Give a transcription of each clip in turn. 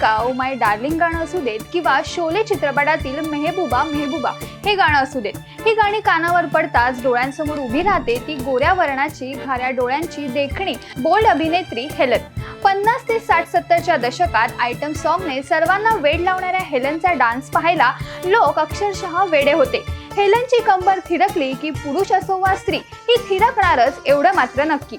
का oh my darling गाणं असू देत किंवा शोले चित्रपटातील मेहबूबा मेहबूबा हे गाणं असू देत. ही गाणी कानावर पडताच डोळ्यांसमोर उभी राहते ती गोऱ्या वर्णाची भाऱ्या डोळ्यांची देखणी बोल्ड अभिनेत्री हेलन. पन्नास ते साठ सत्तरच्या दशकात आयटम सॉन्गने सर्वांना वेड लावणाऱ्या हेलनचा डान्स पाहायला लोक अक्षरशः वेडे होते. हेलनची कंबर थिरकली की पुरुष असो वा स्त्री ही थिरकणारच एवढं मात्र नक्की.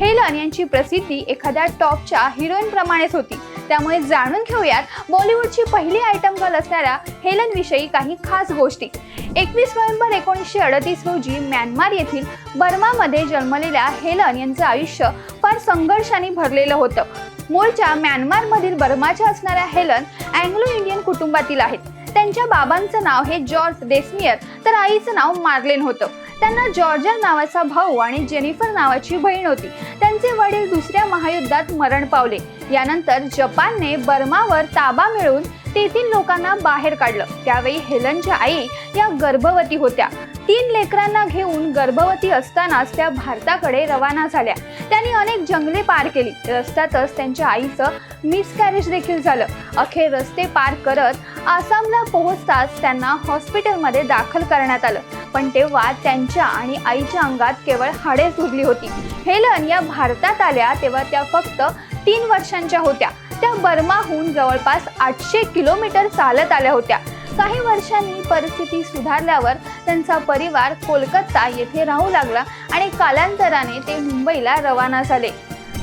हेलन यांची प्रसिद्धी एखाद्या टॉपच्या हिरोईन प्रमाणेच होती. त्यामुळे जाणून घेऊयात बॉलिवूडची पहिली आयटम गर्ल असणाऱ्या हेलन विषयी काही खास गोष्टी. एकवीस नोव्हेंबर एकोणीसशे अडतीस रोजी म्यानमार येथील बर्मामध्ये जन्मलेल्या हेलन यांचं आयुष्य फार संघर्षाने भरलेलं होतं. मूळच्या म्यानमारमधील बर्माच्या असणाऱ्या हेलन अँग्लो इंडियन कुटुंबातील आहेत. त्यांच्या बाबांचं नाव हे जॉर्ज देस्मियर तर आईचं नाव मार्लेन होतं. त्यांना जॉर्जर नावाचा भाऊ आणि जेनिफर नावाची बहीण होती. त्यांचे वडील दुसऱ्या महायुद्धात मरण पावले. यानंतर जपानने बर्मावर ताबा मिळवून तेथील लोकांना बाहेर काढलं. त्यावेळी हेलनच्या आई या गर्भवती होत्या. तीन लेकरांना घेऊन गर्भवती असतानाच त्या भारताकडे रवाना झाल्या. त्यांनी अनेक जंगले पार केली. रस्त्यातच त्यांच्या आईचं मिसकॅरेज देखील झालं. अखेर रस्ते पार करत आसामला पोहोचताच त्यांना हॉस्पिटलमध्ये दाखल करण्यात आलं. पण तेव्हा त्यांच्या आणि आईच्या अंगात केवळ हाडेच उरली होती. हेलन या भारतात आल्या तेव्हा त्या फक्त तीन वर्षांच्या होत्या. त्या बर्माहून जवळपास आठशे किलोमीटर चालत आल्या होत्या. काही वर्षांनी परिस्थिती सुधारल्यावर त्यांचा परिवार कोलकाता येथे राहू लागला आणि कालांतराने ते मुंबईला रवाना झाले.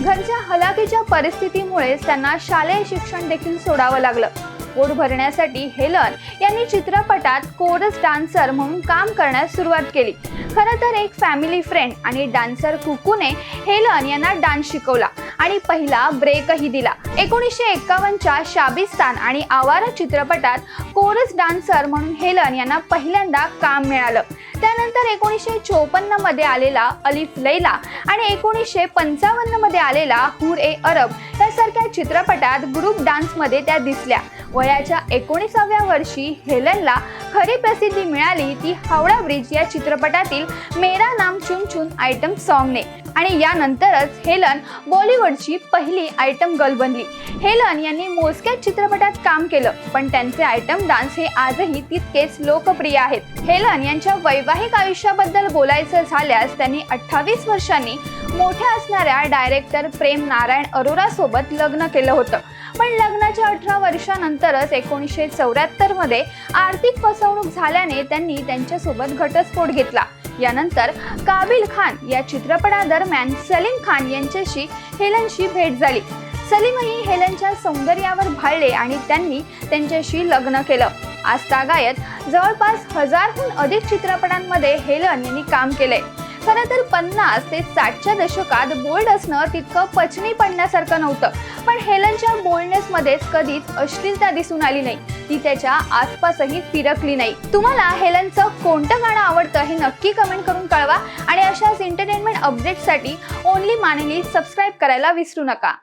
घरच्या हलाखीच्या परिस्थितीमुळेच त्यांना शालेय शिक्षण देखील सोडावं लागलं. पोट भरण्यासाठी हेलन यांनी चित्रपटात कोरस डान्सर म्हणून काम करण्यास सुरुवात केली. खरं तर एक फॅमिली फ्रेंड आणि डान्सर कुकूने हेलन यांना डान्स शिकवला. आणि पहिला ब्रेकही दिला. एकोणीसशे एक्कावन्नच्या शाबिस्तान आणि आवारा चित्रपटात कोरस डान्सर म्हणून हेलन यांना पहिल्यांदा काम मिळालं. त्यानंतर एकोणीसशे चोपन्नमध्ये आलेला अलिफ लैला आणि एकोणीसशे पंचावन्नमध्ये आलेला हुर ए अरब यासारख्या चित्रपटात ग्रुप डान्समध्ये त्या दिसल्या. वयाच्या एकोणीसाव्या वर्षी हेलनला खरी प्रसिद्धी मिळाली ती हावडा ब्रिज या चित्रपटातील मेरा नाम चुन चुन आयटम सॉंगने आणि यानंतरच हेलन बॉलिवूडची पहिली आयटम गर्ल बनली. हेलन यांनी मोजक्याच चित्रपटात काम केलं पण त्यांचे आयटम डान्स हे आजही तितकेच लोकप्रिय आहेत. हेलन यांच्या वैवाहिक आयुष्याबद्दल बोलायचं झाल्यास त्यांनी अठ्ठावीस वर्षांनी मोठ्या असणाऱ्या डायरेक्टर प्रेम नारायण अरोरा सोबत लग्न केलं होतं. पण लग्नाच्या अठरा वर्षानंतरच एकोणीसशे चौऱ्याहत्तरमध्ये आर्थिक फसवणूक झाल्याने त्यांनी त्यांच्यासोबत घटस्फोट घेतला. यानंतर काबिल खान या चित्रपटादरम्यान सलीम खान यांच्याशी हेलनशी भेट झाली. सलीमही हेलनच्या सौंदर्यावर भाळले आणि त्यांनी त्यांच्याशी लग्न केलं. आजतागायत जवळपास हजारहून अधिक चित्रपटांमध्ये हेलन यांनी काम केलंय. खरं तर पन्नास ते साठच्या दशकात बोल्ड असणं तितकं पचनी पडण्यासारखं नव्हतं. पण हेलनच्या बोल्डनेसमध्येच कधीच अश्लीलता दिसून आली नाही. ती त्याच्या आसपासही फिरकली नाही. तुम्हाला हेलनचं कोणतं गाणं आवडतं हे नक्की कमेंट करून कळवा. आणि अशाच एंटरटेनमेंट अपडेटसाठी ओनली मानली सबस्क्राईब करायला विसरू नका.